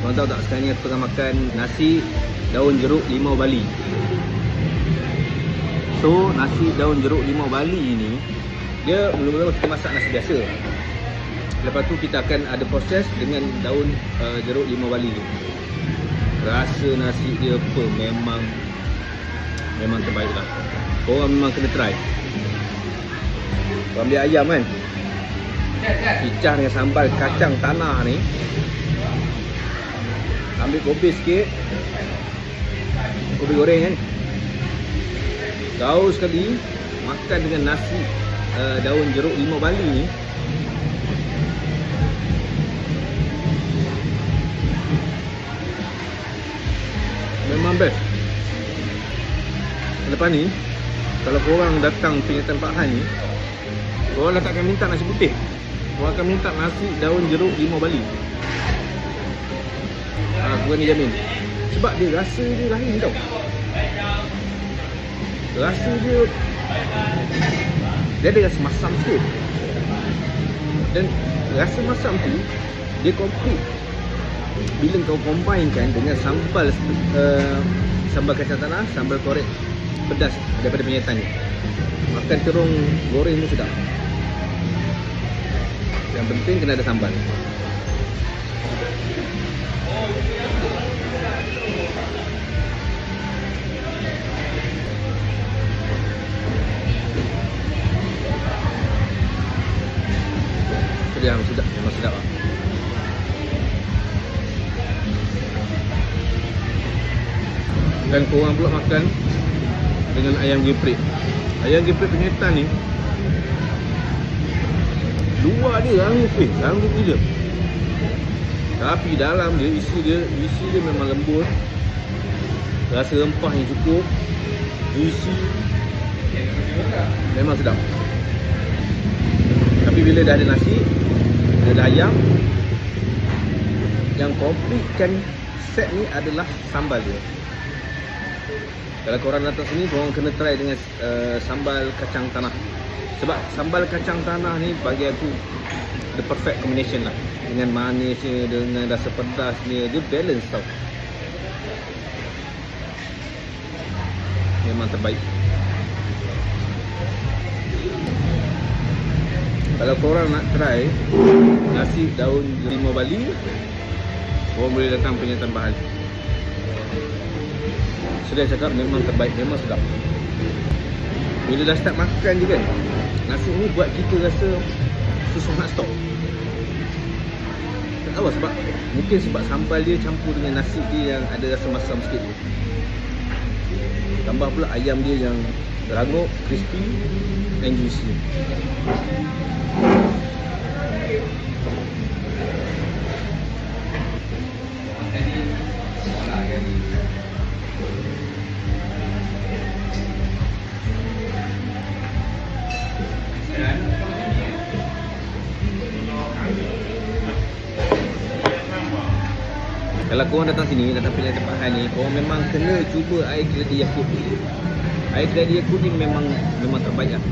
Korang tahu tak sekarang ni aku tengah makan nasi daun jeruk limau Bali. So, nasi daun jeruk limau Bali ni dia mula-mula kita masak nasi biasa. Lepas tu kita akan ada proses dengan daun uh, jeruk limau Bali tu. Rasa nasi dia apa memang memang terbaik lah. Korang memang kena try. Korang beli ayam kan? Picah dengan sambal kacang tanah ni Ambil kopi sikit. Kopi goreng kan? Gaul sekali. Makan dengan nasi uh, Daun jeruk limau Bali ni. Memang best. Lepas ni Kalau korang datang peringatan Pak Han ni Korang dah takkan minta nasi putih. Korang akan minta nasi daun jeruk limau Bali ha, Korang ni jamin. Sebab dia rasa dia lain tau. Rasa dia Dia ada rasa masam sikit. Dan rasa masam tu Dia complete. Bila kau combinekan dengan sambal uh, Sambal kacang tanah, sambal korek Pedas daripada penyetan ni. Makan terung goreng ni sedap. Yang penting kena ada sambal. Sedap, sedap, memang sedap lah. Dan korang pula makan dengan ayam geprik. Ayam geprik penyetan ni Luar dia eh, rangup gila. Tapi dalam dia isi dia, isi dia memang lembut. Rasa rempah yang cukup. Juicy. Memang sedap. Tapi bila dah ada nasi, ada ayam yang completekan set ni adalah sambal dia. Kalau korang datang sini, korang kena try dengan uh, sambal kacang tanah. Sebab sambal kacang tanah ni bagi aku the perfect combination lah. Dengan manisnya, dengan rasa pedasnya, dia balance tau. Memang terbaik. Kalau korang nak try nasi daun limau Bali Korang boleh datang penyetan bahan Sudah cakap memang terbaik, memang sedap. Bila dah start makan je kan Nasi ni buat kita rasa susah nak stop. Tak tahu lah sebab Mungkin sebab sambal dia campur dengan nasi dia yang ada rasa masam sikit tu. Tambah pula ayam dia yang rangup, crispy and juicy Kalau korang datang sini, datang pilih tempat hal ni Korang memang kena cuba air keladi Yakult ni Air keladi Yakult ni memang memang terbaik lah